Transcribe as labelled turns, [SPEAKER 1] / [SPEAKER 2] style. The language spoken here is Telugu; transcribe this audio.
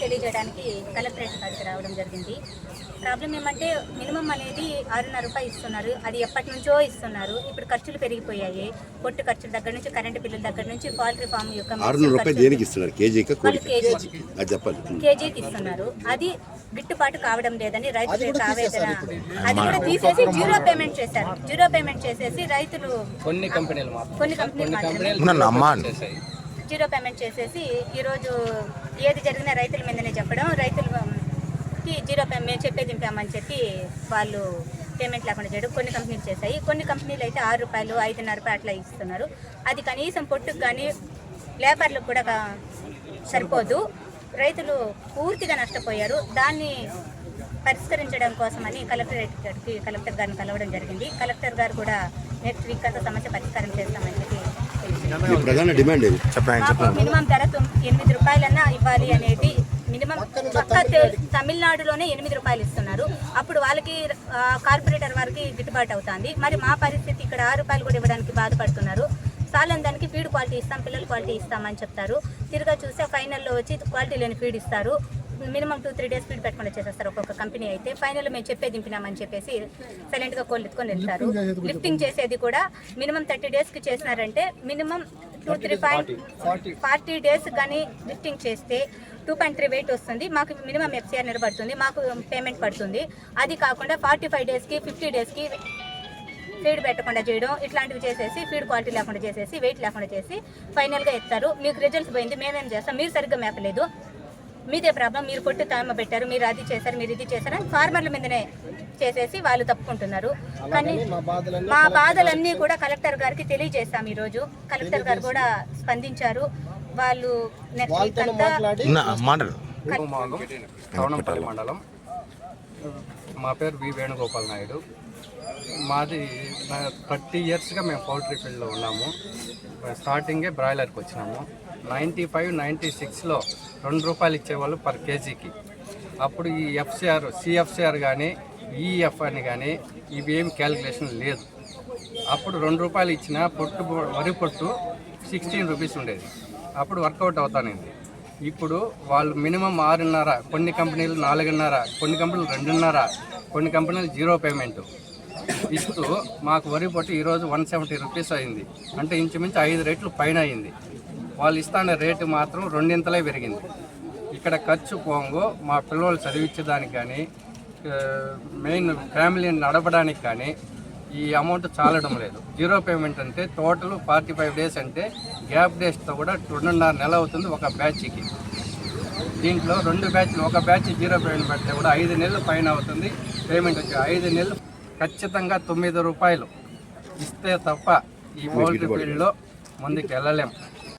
[SPEAKER 1] తెలియజేయడానికి కలెక్టరేట్ కాడికి రావడం జరిగింది. ప్రాబ్లం ఏమంటే మినిమం అనేది ఆరున్నర రూపాయలు ఇస్తున్నారు. అది ఎప్పటి నుంచో ఇస్తున్నారు. ఇప్పుడు ఖర్చులు పెరిగిపోయాయి. పొట్టు ఖర్చుల దగ్గర నుంచి కరెంటు బిల్లుల దగ్గర నుంచి పౌల్ట్రీ ఫామ్ యొక్క
[SPEAKER 2] కేజీకి
[SPEAKER 1] ఇస్తున్నారు. అది గిట్టుబాటు కావడం లేదని రైతుల యొక్క ఆవేదన అది కూడా తీసేసి జీరో పేమెంట్ చేశారు. జీరో పేమెంట్ చేసేసి రైతులు
[SPEAKER 3] కొన్ని కంపెనీలు మాత్రం.
[SPEAKER 1] కొన్ని కంపెనీలు జీరో పేమెంట్ చేసేసి ఈరోజు ఏది జరిగినా రైతుల మీదనే చెప్పడం రైతులకి జీరో పేమెంట్ మేము చెప్పేది దింపామని చెప్పి వాళ్ళు పేమెంట్ లేకుండా చేయడం కొన్ని కంపెనీలు చేశాయి. కొన్ని కంపెనీలు అయితే ఆరు రూపాయలు ఐదున్నర రూపాయలు అట్లా ఇస్తున్నారు. అది కనీసం పొట్టుకు కానీ లేబర్లకు కూడా సరిపోదు. రైతులు పూర్తిగా నష్టపోయారు. దాన్ని పరిష్కరించడం కోసమని కలెక్టరేట్ గారికి కలెక్టర్ గారిని కలవడం జరిగింది. కలెక్టర్ గారు కూడా నెక్స్ట్ వీక్ అంతా సమస్య పరిష్కారం చేస్తామని చెప్పి
[SPEAKER 2] మీ ప్రధాన డిమాండ్ ఏది?
[SPEAKER 1] మాకు మినిమం ధర ఎనిమిది రూపాయలన్నా ఇవ్వాలి అనేది మినిమం పక్క తమిళనాడులోనే ఎనిమిది రూపాయలు ఇస్తున్నారు. అప్పుడు వాళ్ళకి కార్పొరేటర్ వారికి గిట్టుబాటు అవుతుంది. మరి మా పరిస్థితి ఇక్కడ ఆరు రూపాయలు కూడా ఇవ్వడానికి బాధపడుతున్నారు. సాలం దానికి ఫీడ్ క్వాలిటీ ఇస్తాం పిల్లల క్వాలిటీ ఇస్తామని చెప్తారు. తిరగా చూస్తే ఫైనల్లో వచ్చి క్వాలిటీ లేని ఫీడ్ ఇస్తారు. Minimum two three days feed పెట్టకుండా చేసేస్తారు ఒక్కొక్క కంపెనీ అయితే. ఫైనల్ మేము చెప్పే దింపినామని చెప్పేసి సైలెంట్గా కోళ్ళు ఎత్తుకొని వెళ్తారు. లిఫ్టింగ్ చేసేది కూడా మినిమం థర్టీ డేస్కి చేసినారంటే minimum two three point forty days కానీ లిఫ్టింగ్ చేస్తే టూ పాయింట్ త్రీ వెయిట్ వస్తుంది. మాకు మినిమం ఎఫ్సిఆర్ నిలబడుతుంది. మాకు పేమెంట్ పడుతుంది. అది కాకుండా ఫార్టీ ఫైవ్ డేస్కి ఫిఫ్టీ డేస్కి ఫీడ్ పెట్టకుండా చేయడం ఇట్లాంటివి చేసేసి ఫీడ్ క్వాలిటీ లేకుండా చేసేసి వెయిట్ లేకుండా చేసి ఫైనల్గా ఎత్తారు మీకు రిజల్ట్స్ పోయింది. మేమేం చేస్తాం? మీరు సరిగ్గా మేపలేదు మీదే ప్రాబ్లం మీరు పొట్టు తామ పెట్టారు మీరు అది చేశారు మీరు ఇది చేశారు అని ఫార్మర్ల మీదనే చేసేసి వాళ్ళు తప్పుకుంటున్నారు. కానీ మా బాధలన్నీ కూడా కలెక్టర్ గారికి తెలియజేస్తాం ఈరోజు. కలెక్టర్ గారు కూడా స్పందించారు. వాళ్ళు నెక్స్ట్ అంతా
[SPEAKER 3] మండలం. మా పేరు వి వేణుగోపాల్ నాయుడు. మాది థర్టీ ఇయర్స్గా మేము పౌల్ట్రీ ఫీల్డ్లో ఉన్నాము. స్టార్టింగే బ్రాయిలర్కి వచ్చినాము. నైంటీ ఫైవ్ నైంటీ సిక్స్లో రెండు రూపాయలు ఇచ్చేవాళ్ళు పర్ కేజీకి. అప్పుడు ఈ ఎఫ్సిఆర్ సిఎఫ్సిఆర్ కానీ ఈఎఫ్ అని కానీ ఇవి క్యాలిక్యులేషన్ లేదు. అప్పుడు రెండు రూపాయలు ఇచ్చిన పొట్టు వరి పొట్టు సిక్స్టీన్ రూపీస్ ఉండేది. అప్పుడు వర్కౌట్ అవుతానింది. ఇప్పుడు వాళ్ళు మినిమం ఆరున్నర కొన్ని కంపెనీలు నాలుగున్నర కొన్ని కంపెనీలు రెండున్నర కొన్ని కంపెనీలు జీరో పేమెంట్. ఇస్తూ మాకు వరి పొట్టు ఈరోజు వన్ సెవెంటీ రూపీస్ అయింది. అంటే ఇంచుమించు ఐదు రేట్లు పైన అయింది. వాళ్ళు ఇస్తానే రేటు మాత్రం రెండింతలే పెరిగింది. ఇక్కడ ఖర్చు పోంగు మా పిల్లలు చదివించడానికి కానీ మెయిన్ ఫ్యామిలీని నడపడానికి కానీ ఈ అమౌంట్ చాలడం లేదు. జీరో పేమెంట్ అంటే టోటల్ ఫార్టీ ఫైవ్ డేస్ అంటే గ్యాప్ డేస్తో కూడా రెండున్నర నెల అవుతుంది ఒక బ్యాచ్కి. దీంట్లో రెండు బ్యాచ్లు ఒక బ్యాచ్ జీరో పేమెంట్ పెడితే కూడా ఐదు నెలలు పైన అవుతుంది. పేమెంట్ వచ్చి ఐదు నెలలు ఖచ్చితంగా తొమ్మిది రూపాయలు. ఇస్తే తప్ప ఈ పౌల్ట్రీ ఫీల్డ్లో ముందుకు వెళ్ళలేం